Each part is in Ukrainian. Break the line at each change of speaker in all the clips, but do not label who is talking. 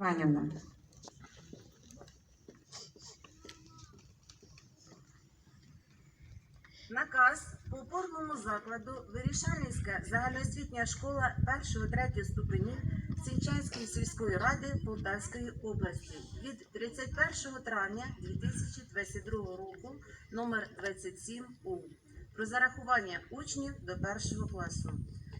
Іванівна.
Наказ по опорному закладу Вирішальницька загальноосвітня школа 1-3 ступенів Сінчанської сільської ради Полтавської області від 31 травня 2022 року номер 27 У про зарахування учнів до першого класу.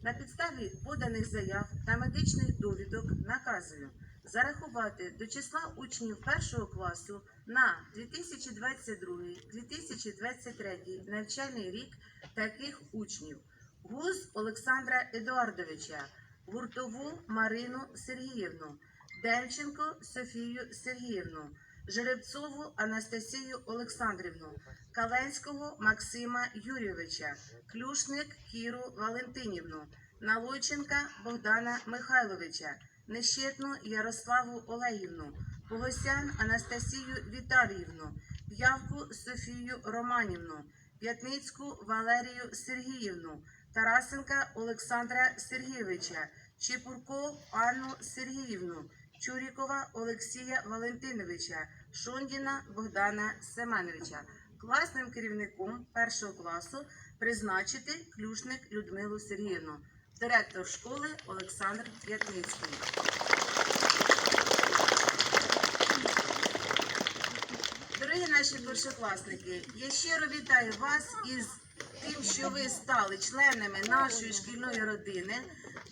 На підставі поданих заяв та медичних довідок наказую зарахувати до числа учнів першого класу на 2022-2023 навчальний рік таких учнів: Гуз Олександра Едуардовича, Гуртову Марину Сергіївну, Демченко Софію Сергіївну, Жеребцову Анастасію Олександрівну, Каленського Максима Юрійовича, Клюшник Кіру Валентинівну, Налойченка Богдана Михайловича, Нещетну Ярославу Олегівну, Погосян Анастасію Віталіївну, П'явку Софію Романівну, П'ятницьку Валерію Сергіївну, Тарасенка Олександра Сергійовича, Чепурко Анну Сергіївну, Чурікова Олексія Валентиновича, Шондіна Богдана Семеновича. Класним керівником першого класу призначити Клюшник Людмилу Сергіївну, директор школи Олександр П'ятницький. Дорогі наші першокласники, я щиро вітаю вас із тим, що ви стали членами нашої шкільної родини.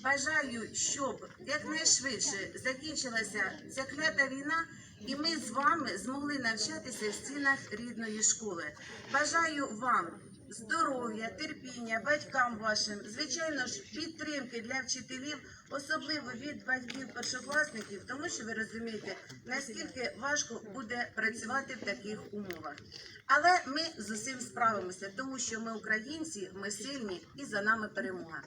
Бажаю, щоб якнайшвидше закінчилася ця клята війна, і ми з вами змогли навчатися в стінах рідної школи. Бажаю вам здоров'я, терпіння, батькам вашим, звичайно ж, підтримки для вчителів, особливо від батьків першокласників, тому що ви розумієте, наскільки важко буде працювати в таких умовах. Але ми з усім справимося, тому що ми українці, ми сильні і за нами перемога.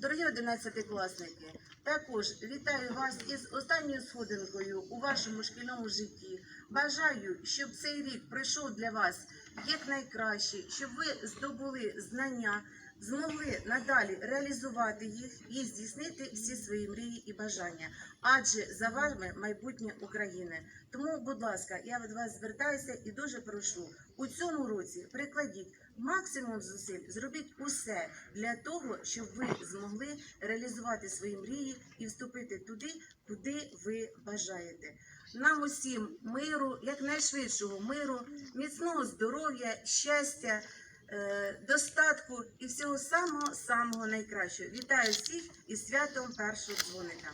Дорогі одинадцятикласники, також вітаю вас із останньою сходинкою у вашому шкільному житті. Бажаю, щоб цей рік пройшов для вас якнайкраще, щоб ви здобули знання, змогли надалі реалізувати їх і здійснити всі свої мрії і бажання. Адже за вами майбутнє України. Тому, будь ласка, я від вас звертаюся і дуже прошу у цьому році прикладіть максимум зусиль, зробіть усе для того, щоб ви змогли реалізувати свої мрії і вступити туди, куди ви бажаєте. Нам усім миру, якнайшвидшого миру, міцного здоров'я, щастя, е, достатку і всього самого самого найкращого. Вітаю всіх із святом першого дзвоника.